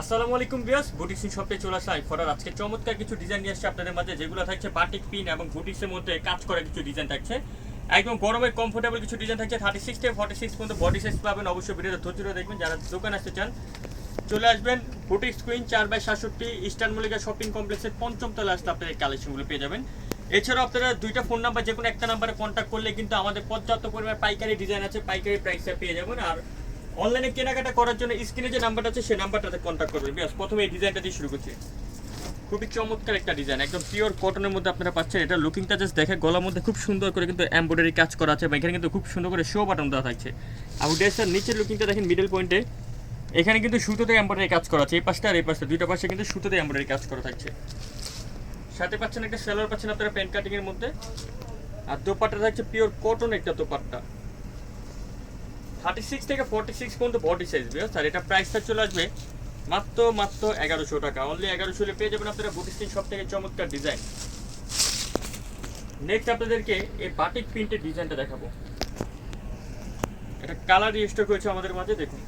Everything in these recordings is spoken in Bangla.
আসসালামু আলাইকুম বিয়াস বুটিক্স শপে চলে আসলাম ফরার। আজকে চমৎকার কিছু ডিজাইন নিয়ে আসছে আপনাদের মাঝে, যেগুলো থাকছে বাটিক পিন এবং বুটিক্সের মধ্যে কাজ করা কিছু ডিজাইন থাকছে। একদম গরমে কমফোর্টেবল কিছু ডিজাইন থাকছে থার্টি সিক্স থেকে ফর্টি সিক্স পর্যন্ত বডি সাইজ পাবেন, অবশ্যই ভিডিওতে ধৈর্য দেখবেন, যারা দোকান আসতে চান, চলে আসবেন বুটিক্স কুইন চার বাই সাতষট্টি ইস্টার্ন মল্লিকা শপিং কমপ্লেক্সের পঞ্চম তলা আসতে আপনাদের কালেকশনগুলো পেয়ে যাবেন। এছাড়াও আপনারা দুইটা ফোন নাম্বার যে কোনো একটা নাম্বারে কন্ট্যাক্ট করলে কিন্তু আমাদের পর্যাপ্ত পরিমাণে পাইকারি ডিজাইন আছে, পাইকারি প্রাইসে পেয়ে যাবেন। আর অনলাইনে কেনাকাটা করার জন্য স্ক্রিনে যে নাম্বারটা আছে, সেই নাম্বারটাতে কন্ট্যাক্ট করবেন। বিয়াস প্রথমে এই ডিজাইনটা দিয়ে শুরু করছি। খুবই চমৎকার একটা ডিজাইন একদম পিওর কটনের মধ্যে আপনারা পাচ্ছেন। এটা লুকিংটা জাস্ট দেখে গলার মধ্যে খুব সুন্দর করে কিন্তু এমব্রয়ডারি কাজ করা আছে এখানে কিন্তু খুব সুন্দর করে শো বাটন দেওয়া থাকছে। আর ড্রেসটার নিচের লুকিংটা দেখেন মিডল পয়েন্টে এখানে কিন্তু সুতোতে এমব্রয়ডারি কাজ করা আছে, এই পাশটা আর এই পাশটা। দুইটা পাশে কিন্তু সুতোতে এমব্রয়ডারি কাজ করা থাকছে। সাথে পাচ্ছেন একটা সেলার পাচ্ছেন আপনারা প্যান্ট কাটিংয়ের মধ্যে। আর দোপাট্টা থাকছে পিওর কটন একটা দোপাট্টা। থার্টি সিক্স থেকে ফর্টি সিক্স পর্যন্ত বডি সাইজ বিয়াস আর এটা প্রাইসটা চলে আসবে মাত্র মাত্র এগারোশো টাকা। অনলি এগারোশো পেয়ে যাবেন আপনারা বুটিস্টিন সব থেকে চমৎকার ডিজাইন নেক্সট আপনাদেরকে এই বাটিক প্রিন্টের ডিজাইনটা দেখাবো। এটা কালার রিস্টোর করেছে আমাদের মাঝে, দেখুন।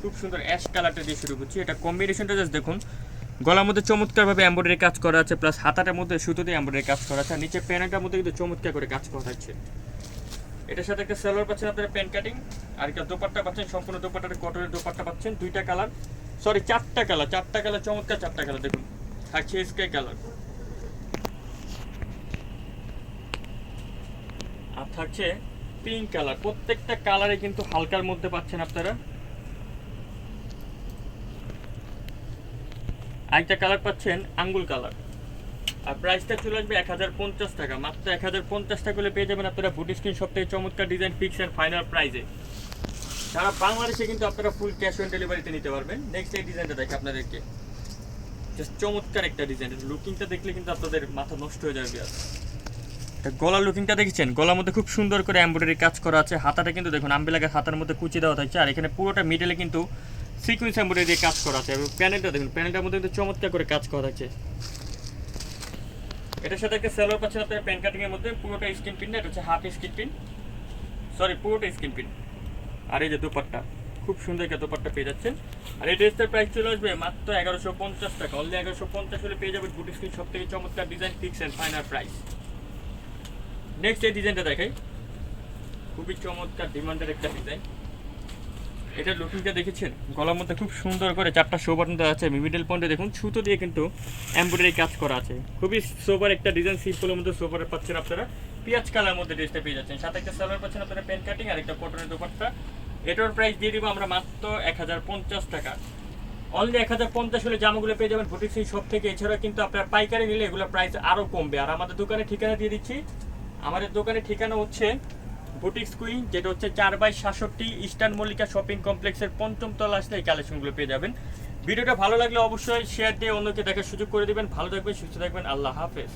খুব সুন্দর অ্যাশ কালারটা দিয়ে শুরু করছি। এটা কম্বিনেশনটা জাস্ট দেখুন। গলার মধ্যে চমৎকারভাবে এমব্রয়ডারি কাজ করা আছে প্লাস হাতাটার মধ্যে সুতো দিয়ে এমব্রয়ডারি কাজ করা আছে, আর নিচে প্যানেলটার মধ্যে কিন্তু চমৎকার করে কাজ করা থাকছে এটার সাথে একটা সালোয়ার পাচ্ছেন আপনারা প্যান্ট কাটিং, আর একটা দোপাট্টা পাচ্ছেন, সম্পূর্ণ দোপাট্টাটা কটনের দোপাট্টা পাচ্ছেন, দুইটা কালার। সরি চারটা কালার চারটা কালার, চমৎকার চারটা কালার, দেখুন। থাকছে স্কাই কালার আর থাকছে পিঙ্ক কালার প্রত্যেকটা কালারে কিন্তু হালকার মধ্যে পাচ্ছেন আপনারা। আরেকটা কালার পাচ্ছেন আঙ্গুল কালার প্রাইসটা চলে আসবে এক হাজার পঞ্চাশ টাকা। মাত্র এক হাজার পঞ্চাশ টাকা হলে পেয়ে যাবেন আপনারা বুটি স্ক্রিন সব থেকে চমৎকার ডিজাইন ফিক্স অ্যান্ড ফাইনাল প্রাইজে সারা বাংলাদেশে কিন্তু আপনারা ফুল ক্যাশ অন ডেলিভারিতে নিতে পারবেন। নেক্সট এই ডিজাইনটা দেখে আপনাদেরকে। জাস্ট চমৎকার একটা ডিজাইন লুকিংটা দেখলে কিন্তু আপনাদের মাথা নষ্ট হয়ে যাবে আর। গলার লুকিংটা দেখেছেন? গলার মধ্যে খুব সুন্দর করে এমব্রয়ডারি কাজ করা আছে। হাতাটা কিন্তু দেখুন আম্বিলাগের হাতার মধ্যে কুচি দেওয়া থাকছে। আর এখানে পুরোটা মিডলে কিন্তু সিকুয়েন্স এমব্রয়ডারি কাজ করা আছে। এবং প্যানেলটা দেখুন প্যানেলটার মধ্যে কিন্তু চমৎকার করে কাজ করা আছে এটার সাথে একটা সেলোয়ার পাচ্ছেন আপনার প্যান কাটিং এর মধ্যে পুরোটা স্কিন পিন এটা হচ্ছে হাফ স্কিন পিন সরি পুরোটা স্কিন পিন আর এই যে দুপাট্টা, খুব সুন্দর একটা দুপাট্টা পেয়ে যাচ্ছেন। আর এই ড্রেসটার প্রাইস চলে আসবে মাত্র এগারোশো পঞ্চাশ টাকা। অনলি এগারোশো পঞ্চাশ হলে পেয়ে যাবেন বুটি স্ক্রিন সব থেকে চমৎকার design fix and final price next এই ডিজাইনটা দেখাই। খুবই চমৎকার ডিমান্ডের একটা ডিজাইন এটা লুকিংটা দেখেছেন? গলার মধ্যে খুব সুন্দর করে চারটা শো বাটন দেওয়া আছে মিডল পয়েন্টে দেখুন, সুতো দিয়ে কিন্তু এমব্রয়ডারি কাজ করা আছে। খুবই সোবার একটা ডিজাইন সিম্পলের মধ্যে সোবারে পাচ্ছেন আপনারা। পিঁয়াজ কালার মধ্যে ড্রেসটা পেয়ে যাচ্ছেন। সাথে একটা সালোয়ার পাচ্ছেন আপনারা প্যান্ট কাটিং আর একটা কটনের দোপাট্টা। এটার প্রাইস দিয়ে দিব আমরা মাত্র এক হাজার পঞ্চাশ টাকা। অনলি এক হাজার পঞ্চাশ হলে জামাগুলো পেয়ে যাবেন। বুটিক সেই সব থেকে। এছাড়া কিন্তু আপনার পাইকারি নিলে এগুলো প্রাইস আরও কমবে। আর আমাদের দোকানে ঠিকানা দিয়ে দিচ্ছি। আমাদের দোকানের ঠিকানা হচ্ছে বুটিক্স কুইন যেটা হচ্ছে চার বাই সাতষট্টি ইস্টার্ন মল্লিকা শপিং কমপ্লেক্সের পঞ্চম তলা আসলে এই কালেকশনগুলো পেয়ে যাবেন। ভিডিওটা ভালো লাগলে অবশ্যই শেয়ার দিয়ে অন্যকে দেখার সুযোগ করে দেবেন। ভালো থাকবেন, সুস্থ থাকবেন। আল্লাহ হাফেজ।